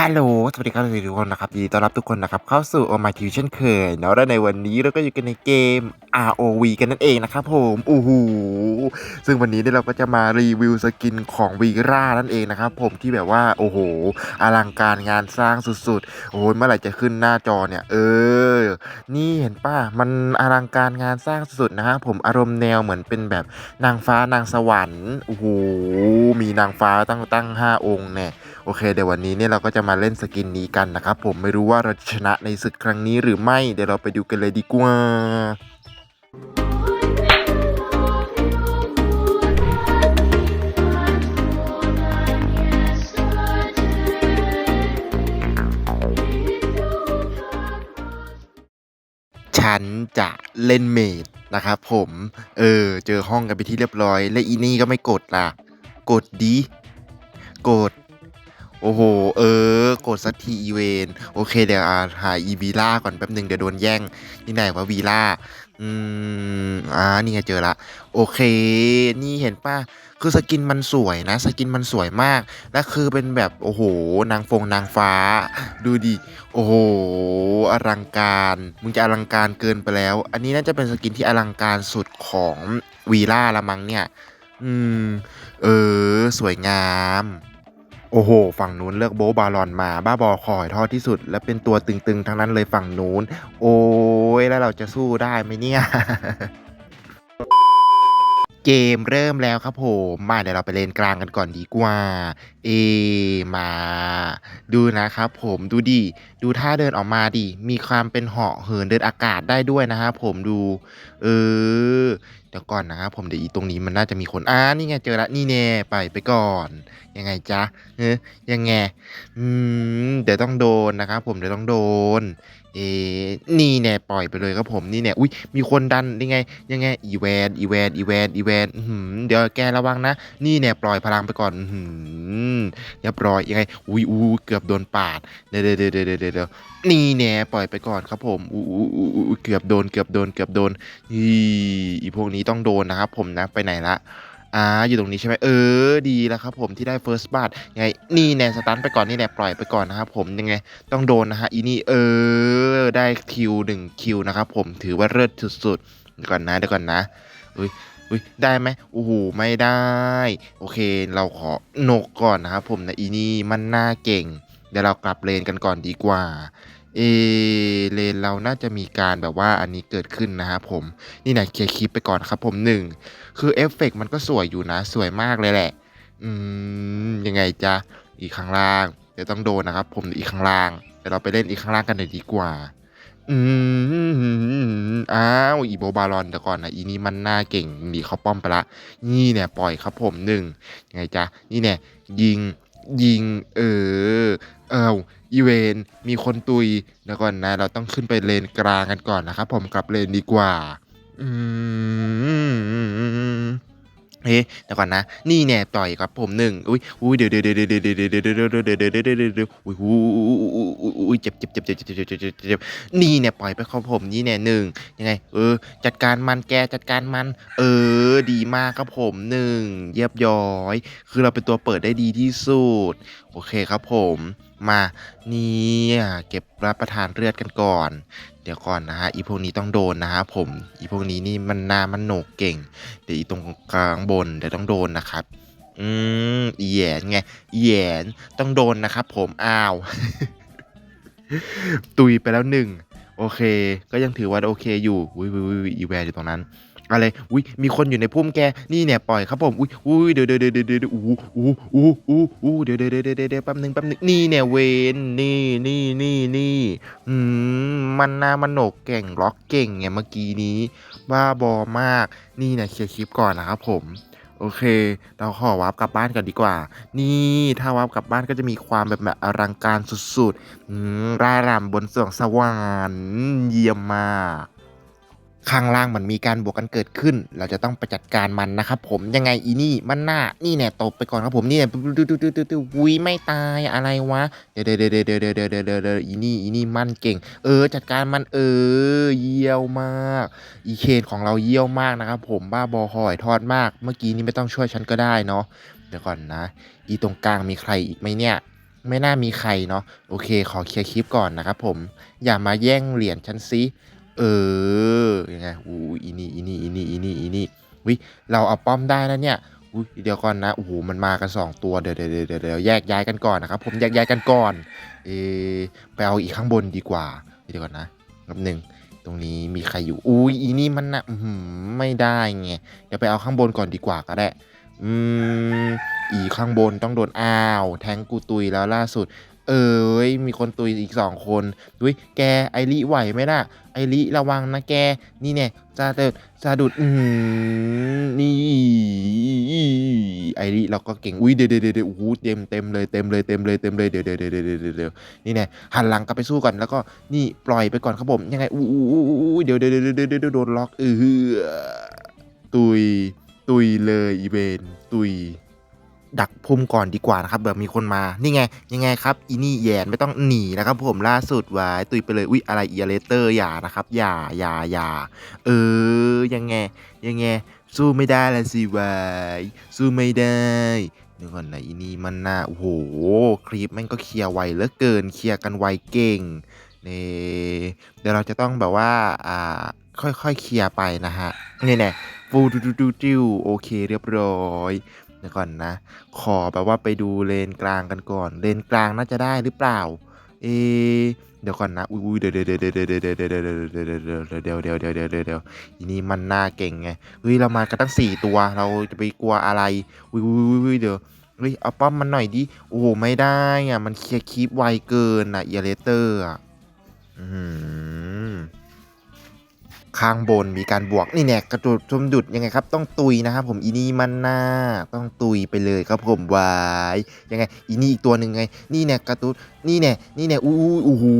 ฮัลโหล สวัสดีครับทุกคนนะครับยินดีต้อนรับทุกคนนะครับ เข้าสู่ o My TV เช่นเคยเนาะและในวันนี้เราก็อยู่กันในเกม ROV กันนั่นเองนะครับผมโอ้โหซึ่งวันนี้เนี่ยเราก็จะมารีวิวสกินของวีรานั่นเองนะครับผมที่แบบว่าโอ้โห อลังการงานสร้างสุดๆ โอ้ยเมื่อไหร่จะขึ้นหน้าจอเนี่ย เออ นี่เห็นป่ะ มันอลังการงานสร้างสุดๆนะฮะผมอารมณ์แนวเหมือนเป็นแบบนางฟ้านางสวรรค์โอ้โหมีนางฟ้าตั้งตั้งห้าองค์เนี่ยโอเคเดี๋ยววันนี้เนี่ยเราก็จะมาเล่นสกินนี้กันนะครับผมไม่รู้ว่าเราจะชนะในศึกครั้งนี้หรือไม่เดี๋ยวเราไปดูกันเลยดีกว่าฉันจะเล่นเมดนะครับผม เออ เจอห้องกันไปที่เรียบร้อย และอีนี่ก็ไม่กดล่ะ กดดี กด โอ้โห เออ กดสักทีอีเวน โอเคเดี๋ยวอาหาอีวีล่าก่อนแป๊บหนึ่งเดี๋ยวโดนแย่ง นี่ไหนวะวีล่า อืม อ่า นี่ไงเจอละ โอเค นี่เห็นป่ะ คือสกินมันสวยนะ สกินมันสวยมาก และคือเป็นแบบ โอ้โห นางฟงนางฟ้า ดูดิ โอ้โห อลังการ มึงจะอลังการเกินไปแล้ว อันนี้น่าจะเป็นสกินที่อลังการสุดของวีล่าละมั้งเนี่ย อืม เออ สวยงาม โอ้โห ฝั่งนู้นเลือกโบบาลอนมา บ้าบอคอยทอดที่สุด และเป็นตัวตึงๆ ทั้งนั้นเลยฝั่งนู้น โอ้ย แล้วเราจะสู้ได้ไหมเนี่ย เกมเริ่มแล้วครับผม มาเดี๋ยวเราไปเลนกลางกันก่อนดีกว่า เอ มา ดูนะครับผมดูดิดูท่าเดินออกมาดิมีความเป็นเหาะเหินเดินอากาศได้ด้วยนะครับผมดู เออ ดี๋ยวก่อนนะครับผมเดี๋ยวอีตรงนี้มันน่าจะมีคนอ่านี่ไงเจอละนี่แน่ไปไปก่อน ยังไงจ๊ะเฮ้ยยังไงอืมเดี๋ยวต้องโดนนะครับผมเดี๋ยวต้องโดน เอ๊นี่แน่ปล่อยไปเลยครับผมนี่แน่อุ้ยมีคนดันยังไง ยังไงอีแวนอีแวนอีแวนอีแวนเดี๋ยวแกระวังนะ นี่แน่ปล่อยพลังไปก่อนอืเรียบร้อยยังไง อุ้ยอู้เกือบโดนปาดเดี๋ยวเดี๋ยวเดี๋ยวเดี๋ยวเดี๋ยวนี่แน่ปล่อยไปก่อนครับผมอู้อู้อู้เกือบโดนเกือบโดนเกือบโดนอีพวกนี้ต้องโดนนะครับผมนะไปไหนละอ่าอยู่ตรงนี้ใช่ไหมเออดีแล้วครับผมที่ได้ first b a t ยังไงนี่แน่สตันไปก่อนนี่แน่ปล่อยไปก่อนนะครับผมยังไงต้องโดนนะฮะอีนี่เออได้คิวหนึ่งคิวนะครับผมถือว่าเลิศสุดๆเดี๋ยวก่อนนะเดี๋ยวก่อนนะอุ้ยอุ้ยได้ไหมโอ้โหไม่ได้ โอเคเราขอนกก่อนนะครับผมนะอีนี่มันน่าเก่งเดี๋ยวเรากลับเลนกันก่อนดีกว่า เอเลนเราน่าจะมีการแบบว่าอันนี้เกิดขึ้นนะครับผม นี่นะเคลียร์คลิปไปก่อนครับผมหนึ่งคือเอฟเฟกต์มันก็สวยอยู่นะ สวยมากเลยแหละ อืม ยังไงจ๊ะอีกข้างล่าง เดี๋ยวต้องโดนนะครับผมอีกข้างล่างเดี๋ยวเราไปเล่นอีกข้างล่างกันเลยดีกว่า อืมอ้าวอีโบบาลอนแต่ก่อนนะอีนี่มันน่าเก่งหนีเขาป้อมไปละ นี่เนี่ยปล่อยครับผมหนึ่งยังไงจ๊ะนี่เนี่ยยิงยิง เออ เอา อีเวนมีคนตุยเดี๋ยวก่อนนะ เราต้องขึ้นไปเลนกลางกันก่อนนะครับผมกลับเลนดีกว่า อืมเฮ้เดี๋ยวก่อนนะ นี่แน่ต่อยครับผมหนึ่งอุ้ยอุ้ยเดี๋ยวเดี๋ยวเดี๋ยวเดี๋ยวเดี๋ยวเดี๋ยวเดี๋ยวเดี๋ยวเดี๋ยวเดี๋ยวเดี๋ยวเดี๋ยวเดี๋ยวเดี๋ยวอุ้ยอุ้ยอุ้ยอุ้ยเจ็บเจ็บเจ็บเจ็บเจ็บเจ็บเจ็บเจ็บเจ็บนี่แน่ปล่อยไปครับผมนี่แน่หนึ่งยังไง เออ จัดการมันแกจัดการมัน เออ ดีมากครับผมหนึ่งเยียบย้อย คือเราเป็นตัวเปิดได้ดีที่สุด โอเคครับผม มาเนี่ยเก็บรับประทานเลือดกันก่อน เดี๋ยวก่อนนะฮะอีพวกนี้ต้องโดนนะฮะผมอีพวกนี้นี่มันนามันโหนกเก่ง เดี๋ยวอีตรงกลางบนเดี๋ยวต้องโดนนะครับ อืมแยนไงแยนต้องโดนนะครับ ผมอ้าวตุยไปแล้วหนึ่งโอเค ก็ยังถือว่าโอเคอยู่อุ้ยอุ้ยอุ้ยอีแวร์อยู่ตรงนั้น อะไร อุ้ยมีคนอยู่ในพุ่มแก นี่เนี่ยปล่อยครับผม อุ้ยอุ้ยเดี๋ยวเดี๋ยวเดี๋ยวเดี๋ยวอู้อู้อู้อู้อู้เดี๋ยวเดี๋ยวเดี๋ยวเดี๋ยวแป๊บหนึงแป๊บหนึงนี่เนี่ยเวนนี่นี่นี่นี่อืมมันหนามันโหนกเก่งล็อกเก่งไงเมื่อกี้นี้บ้าบอมาก นี่เนี่ยเคลียร์คลิปก่อนนะครับผมโอเค เราขอวาร์ปกลับบ้านกันดีกว่า นี่ถ้าวาร์ปกลับบ้านก็จะมีความแบบแบบอลังการสุดๆร่ายรำบนสวงสวรรค์เยี่ยมมาก ข้างล่างมันมีการบวกกันเกิดขึ้น เราจะต้องไปจัดการมันนะครับผมยังไงอีนี่มันหน้านี่เนี่ยตกไปก่อนครับผมนี่เนี่ยดูดูดูดูวุ้ยไม่ตายอะไรวะเดี๋ยวเดี๋ยวเดี๋ยวเดี๋ยวเดี๋ยวเดเดอีนี่อีนี่มันเก่ง เออ จัดการมันเออ เยี่ยวมากอีเคนของเราเยี่ยวมากนะครับผมบ้าบอหอยทอดมาก เมื่อกี้นี้ไม่ต้องช่วยฉันก็ได้เนาะเดี๋ยวก่อนนะ อีตรงกลางมีใครอีกไหมเนี่ยไม่น่ามีใครเนาะโอเค ขอเคลียร์คลิปก่อนนะครับผม อย่ามาแย่งเหรียญฉันซิ เออยังไงอู้อีนี่อีนี่อีนี่อีนี่อีนี่วิเราเอาป้อมได้นะเนี่ยอุ้ยเดี๋ยวก่อนนะโอ้โหมันมากันสองตัวเดี๋ยวเดี๋ยวเดี๋ยวเดี๋ยวแยกย้ายกันก่อนนะครับผมแยกย้ายกันก่อนเออไปเอาอีกข้างบนดีกว่าเดี๋ยวก่อนนะแป๊บหนึ่งตรงนี้มีใครอยู่อุ้ยอีนี่มันนะอื้อหือไม่ได้ไงเดี๋ยวไปเอาข้างบนก่อนดีกว่าก็ได้อืมอีข้างบนต้องโดนอ้าว แทงกูตุยแล้วล่าสุด เอ้ยมีคนตุยอีกสองคนดุยแกไอริไหวไหมน่ะ ไอริระวังนะแก นี่เนี่ยซาเดดซาดุดอืมนี่ไอริเราก็เก่งอุ้ยเดี๋ยวเดี๋ยวเดี๋ยวโอ้โหเต็มเต็มเลยเต็มเลยเต็มเลยเต็มเลยเดี๋ยวเดี๋ยวเดี๋ยวเดี๋ยวเดี๋ยวเดี๋ยวนี่เนี่ยหันหลังกลับไปสู้ก่อนแล้วก็นี่ปล่อยไปก่อนครับผมยังไงอู้อู้อู้อู้เดี๋ยวเดี๋ยวเดี๋ยวเดี๋ยวเดี๋ยวโดนล็อกเออตุยตุยเลยอีเวนตุย ดักพุ่มก่อนดีกว่านะครับแบบมีคนมา นี่ไง ยังไงครับ อีนี่แยนไม่ต้องหนีนะครับผมล่าสุดวายตุยไปเลยอุ๊ยอะไรเอียเลเตอร์อย่านะครับ อย่าอย่าอย่าเออ ยังไง ยังไง สู้ไม่ได้ละสิวายสู้ไม่ได้เดี๋ยวก่อนนะอีนี่มันน่าโอ้โห คลิปแม่งก็เคลียร์ไวเหลือเกิน เคลียร์กันไวเก่งนี่เดี๋ยวเราจะต้องแบบว่าอ่าค่อยๆเคลียร์ไปนะฮะนี่แน่ฟูดูดูดูดิวโอเคเรียบร้อย เดี๋ยวก่อนนะ ขอแบบว่าไปดูเลนกลางกันก่อน เลนกลางน่าจะได้หรือเปล่า เอ เดี๋ยวก่อนนะ อุ้ยเดี๋ยวเดี๋ยวเดี๋ยวเดี๋ยวเดี๋ยวเดี๋ยวเดี๋ยวเดี๋ยวเดี๋ยวเดี๋ยวเดี๋ยวเดี๋ยวเดี๋ยวเดี๋ยวเดี๋ยวเดี๋ยวเดี๋ยวอีนี่มันน่าเก่งไง เฮ้ยเรามากันตั้งสี่ตัว เราจะไปกลัวอะไรอุ้ยอุ้ยอุ้ยเดี๋ยวเฮ้ยเอาป้อมมันหน่อยดิ โอ้โหไม่ได้อะ มันเคลียร์คลิปไวเกินอะเอเลเตอร์อะ อืม ข้างบนมีการบวกนี่แน่กระโดดชมดุดยังไงครับ ต้องตุยนะครับผมอีนี่มันหน้าต้องตุยไปเลยครับผมวายยังไงอีนี่อีกตัวหนึ่งไง นี่แน่กระตุ้นี่แน่นี่แน่อู้อู้อู้หู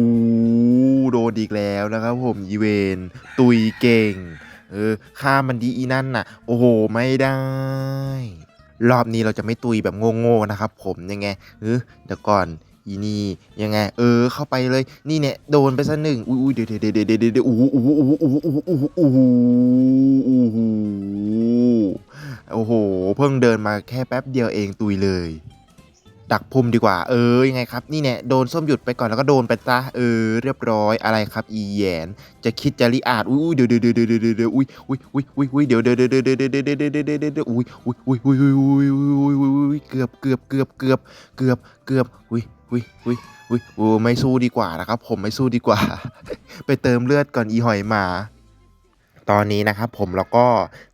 โดนอีกแล้วนะครับผมอีเวนตุยเก่งเออฆ่ามันดีอีนั่นน่ะ โอ้โหไม่ได้ รอบนี้เราจะไม่ตุยแบบโง่ๆนะครับผมยังไงเออเดี๋ยวก่อน อีนี่ยังไง เออ เข้าไปเลย นี่เนี่ยโดนไปซะหนึ่งอุ้ยเดี๋ยวเดี๋ยวเดี๋ยวเดี๋ยวเดี๋ยวโอ้โหโอ้โหโอ้โหโอ้โหโอ้อ้โหโอ้โอ้โห เพิ่งเดินมาแค่แป๊บเดียวเองตุยเลย ดักพุ่มดีกว่า เออยังไงครับ นี่เนี่ยโดนส้มหยุดไปก่อนแล้วก็โดนไปซะเออ เรียบร้อยอะไรครับ อีแยนจะคิดจะริอาดอุ้ยเดี๋ยวเดี๋ยวเดี๋ยวเดี๋ยวเดี๋ยวอุ้ยอุ้ยอุ้ยอุ้ยอุ้ยเดี๋ยวเดี๋ยวเดี๋ยวเดี๋ยวเดี๋ยวเดี๋ยวเดี๋ยวเดี๋ยวเดี๋ยวเดี๋ยวอุ้ยอุ้ยอุ้ยอุ้ยอุ้ยอุ้ยอุ้ยอุ้ยอุ้ยเกือบเกือบเกือบเกือบเกือบเกือบอุ้ย อุ้ยอุ้ยอุ้ยโอ้ไม่สู้ดีกว่านะครับ ผมไม่สู้ดีกว่า ไปเติมเลือดก่อนอีหอยหมา ตอนนี้นะครับผมแล้วก็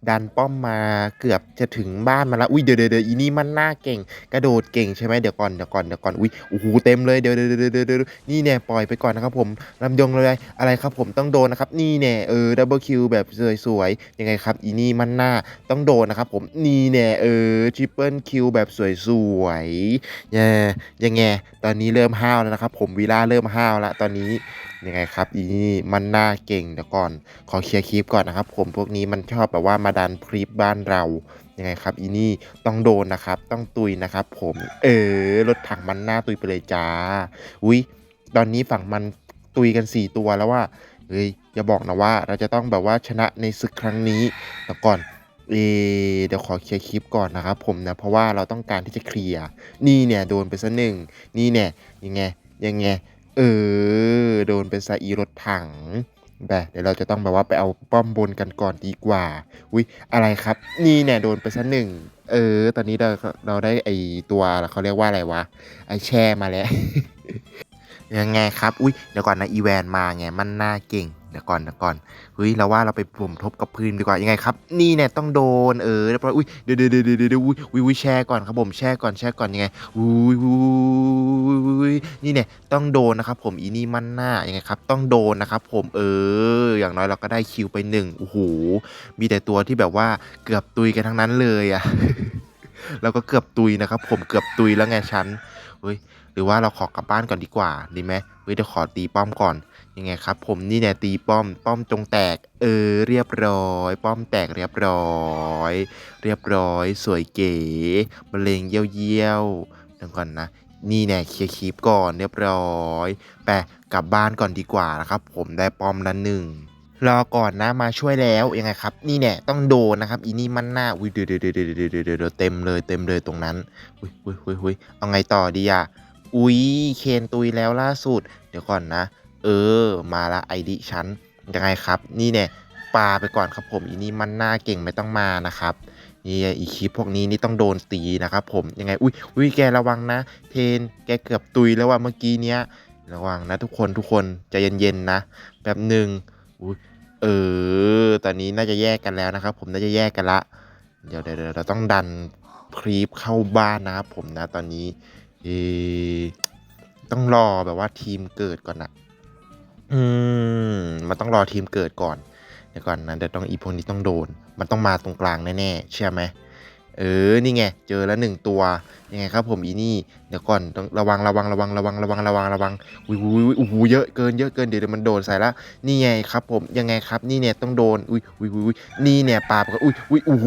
ดันป้อมมาเกือบจะถึงบ้านมาแล้วอุ้ยเดี๋ยวเดี๋ยวอีนี่มันหน้าเก่ง กระโดดเก่งใช่ไหมเดี๋ยวก่อนเดี๋ยวก่อนเดี๋ยวก่อนอุ้ยโอ้โหเต็มเลยเดี๋ยวเดี๋ยวเดี๋ยวเดี๋ยวเดี๋ยวนี่แน่ปล่อยไปก่อนนะครับผมลำยงเลยอะไรครับผมต้องโดนนะครับนี่แน่เออดับเบิลคิวแบบสวยๆยังไงครับอีนี่มันหน้าต้องโดนนะครับผมนี่แน่เออทริปเปิลคิวแบบสวยๆยังยังไงตอนนี้เริ่มห้าวแล้วนะครับผมวีล่าเริ่มห้าวแล้วตอนนี้ ยังไงครับอีนี่มันหน้าเก่งเดี๋ยวก่อน ขอเคลียร์คลิปก่อนนะครับ ผมพวกนี้มันชอบแบบว่ามาดันคลิปบ้านเรายังไงครับอีนี่ต้องโดนนะครับ ต้องตุยนะครับ ผม เออรถถังมันหน้าตุยไปเลยจ้าอุ้ยตอนนี้ฝั่งมันตุยกันสี่ตัวแล้วว่าเฮ้ยอย่าบอกนะว่าเราจะต้องแบบว่าชนะในศึกครั้งนี้แต่ก่อนเอเดี๋ยวขอเคลียร์คลิปก่อนนะครับผมนะเพราะว่าเราต้องการที่จะเคลียร์นี่เนี่ยโดนไปซะหนึ่งนี่เนี่ยยังไงยังไง เออ โดนเป็นซาอีรถถังแบบเดี๋ยวเราจะต้องแบบว่าไปเอาป้อมบนกันก่อนดีกว่า อุ้ยอะไรครับ นี่เนี่ยโดนไปซะหนึ่ง เออ ตอนนี้เราเราได้ไอตัวเขาเรียกว่าอะไรวะ ไอแช่มาแล้ว ยังไงครับ อุ้ยเดี๋ยวก่อนนะอีแวนมาไง มันน่าเก่ง เดี๋ยวก่อนเดี๋ยวก่อนเฮ้ยเราว่าเราไปผมทบกับพื้นดีกว่ายังไงครับ นี่เนี่ยต้องโดนเออเรียบร้อยอุ้ยเดี๋ยวเดี๋ยวเดี๋ยวเดี๋ยวเดี๋ยวอุ้ยอุ้ยแช่ก่อนครับผมแช่ก่อนแช่ก่อนยังไงอุ้ยอุ้ยนี่เนี่ยต้องโดนนะครับ ผมอีนี่มันหน้ายังไงครับ ต้องโดนนะครับ ผมเออ อย่างน้อยเราก็ได้คิวไปหนึ่งโอ้โหมีแต่ตัวที่แบบว่าเกือบตุยกันทั้งนั้นเลยอะเราก็เกือบตุยนะครับ ผมเกือบตุยแล้วไงฉันเฮ้ย หรือว่าเราขอกลับบ้านก่อนดีกว่าดีไหมเฮ้ยเดี๋ยวขอตีป้อมก่อนยังไงครับ ผมนี่เนี่ยตีป้อม ป้อมจงแตก เออ เรียบร้อย ป้อมแตกเรียบร้อย เรียบร้อย สวยเก๋มะเร็งเยี่ยวเยี่ยวเดี๋ยวก่อนนะนี่เนี่ยเคลียร์คลิปก่อนเรียบร้อยแปะกลับบ้านก่อนดีกว่านะครับ ผมได้ป้อมละหนึ่งรอก่อนนะมาช่วยแล้วยังไงครับ นี่เนี่ยต้องโดนนะครับ อีนี่มันหน้าอุ้ยเดี๋ยวเดี๋ยวเดี๋ยวเดี๋ยวเดี๋ยวเดี๋ยวเต็มเลยเต็มเลยตรงนั้นอุ้ยอุ้ยอุ้ยอุ้ยเอาไงต่อดีอะ อุ๊ย เคนตุยแล้วล่าสุด เดี๋ยวก่อนนะ เออ มาละ ID ฉันยังไงครับ นี่แน่ปาไปก่อนครับผมอีนี่มันหน้าเก่งไม่ต้องมานะครับนี่อีคลิปพวกนี้นี่ต้องโดนตีนะครับผมยังไง อุ๊ยอุ๊ยแกระวังนะ เทนแกเกือบตุยแล้วว่ะเมื่อกี้เนี้ย ระวังนะทุกคนทุกคนใจเย็นๆนะแป๊บหนึ่งอุ๊ยเออ ตอนนี้น่าจะแยกกันแล้วนะครับ ผมน่าจะแยกกันละ เดี๋ยวเดี๋ยวเราต้องดันครีปเข้าบ้านนะครับผมนะตอนนี้ เอต้องรอแบบว่าทีมเกิดก่อนนะอืม มันต้องรอทีมเกิดก่อน เดี๋ยวก่อนนะเดี๋ยวต้องอีพวกนี้ต้องโดน มันต้องมาตรงกลางแน่ๆเชื่อไหมเออ นี่ไง เจอแล้วหนึ่งตัว ยังไงครับผมอีนี่ เดี๋ยวก่อนต้องระวังระวังระวังระวังระวังระวังระวังอุ้ยอุ้ยอุ้ยอ้โหเยอะเกินเยอะเกินเดี๋ยวมันโดนใส่ละนี่ไงครับผม ยังไงครับ นี่เนี่ยต้องโดน อุ้ยอุ้ยอุ้ยอุ้ยนี่เนี่ยปาบก็อุ้ยอุ้ยโอ้โห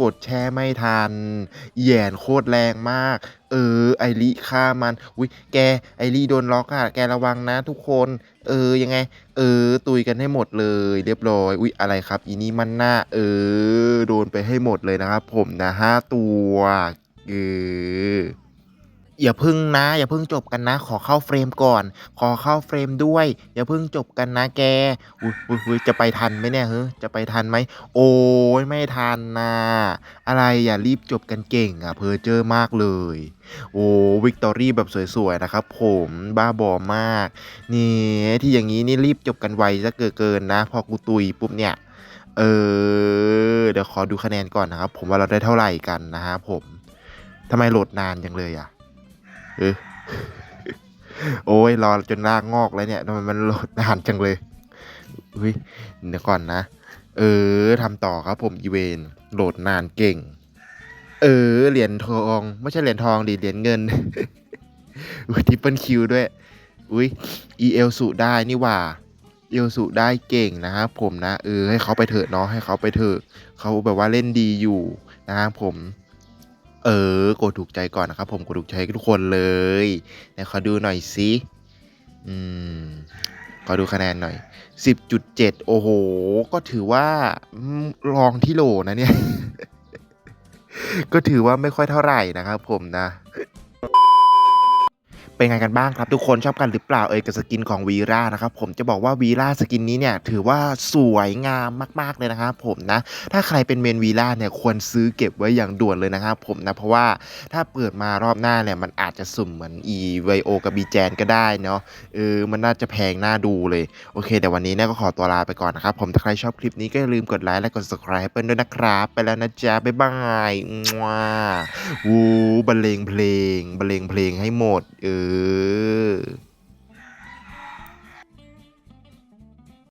กดแช่ไม่ทันแยนโคตรแรงมากเออ ไอริฆ่ามัน อุ้ยแก ไอริโดนล็อกอะแกระวังนะทุกคน เออ ยังไง เออ ตุยกันให้หมดเลย เรียบร้อย อุ้ยอะไรครับ อีนี่มันหน้า เออ โดนไปให้หมดเลยนะครับผมนะห้าตัว เออ อย่าพึ่งนะ อย่าพึ่งจบกันนะ ขอเข้าเฟรมก่อน ขอเข้าเฟรมด้วย อย่าพึ่งจบกันนะแกอุ้ยอุ้ยจะไปทันไหมเนี่ยเฮ้จะไปทันไหมโอ้ยไม่ทันนะอะไรอย่ารีบจบกันเก่งอะเพอเจอมากเลย โอ้วิกตอรี่แบบสวยๆนะครับ ผมบ้าบอมาก นี่ที่อย่างนี้นี่รีบจบกันไวซะเกินนะ พอกูตุยปุ๊บเนี่ย เออ เดี๋ยวขอดูคะแนนก่อนนะครับ ผมว่าเราได้เท่าไหร่กันนะฮะผมทำไมโหลดนานจังเลยอะ เออโอ้ยรอจนรากงอกแล้วเนี่ยทำไมมันโหลดนานจังเลยอุ้ยเดี๋ยวก่อนนะ เออทำต่อครับผมอีเวนโหลดนานเก่ง เออเหรียญทองไม่ใช่เหรียญทองดิเหรียญเงินอุ้ยทิปเปิลคิวด้วยอุ้ยอีเอลสุได้นี่ว่าเอลสุได้เก่งนะครับผมนะ เออให้เขาไปเถอะเนาะให้เขาไปเถอะเขาแบบว่าเล่นดีอยู่นะครับผม เออกดถูกใจก่อนนะครับผมกดถูกใจทุกคนเลยไหนขอดูหน่อยสิอืมขอดูคะแนนหน่อย 10.7 โอ้โห ก็ถือว่าลองที่โหลนะเนี่ย ก็ถือว่าไม่ค่อยเท่าไหร่นะครับผมนะ เป็นไงกันบ้างครับทุกคนชอบกันหรือเปล่าเอ่ยกับสกินของวีร่านะครับผมจะบอกว่าวีร่าสกินนี้เนี่ยถือว่าสวยงามมาก ๆเลยนะครับผมนะถ้าใครเป็นเมนวีร่าเนี่ยควรซื้อเก็บไว้อย่างด่วนเลยนะครับผมนะเพราะว่าถ้าเปิดมารอบหน้าเนี่ยมันอาจจะสุ่มเหมือนอีไวโอกับบีแจนก็ได้เนาะเออมันน่าจะแพงน่าดูเลยโอเคแต่วันนี้เนี่ยก็ขอตัวลาไปก่อนนะครับผมถ้าใครชอบคลิปนี้ก็อย่าลืมกดไลค์และกด subscribe เปิ้ลด้วยนะครับ ไปแล้วนะจ๊ะบ๊ายบายว้าวูบรรเลงเพลงบรรเลงเพลงให้หมดเอออ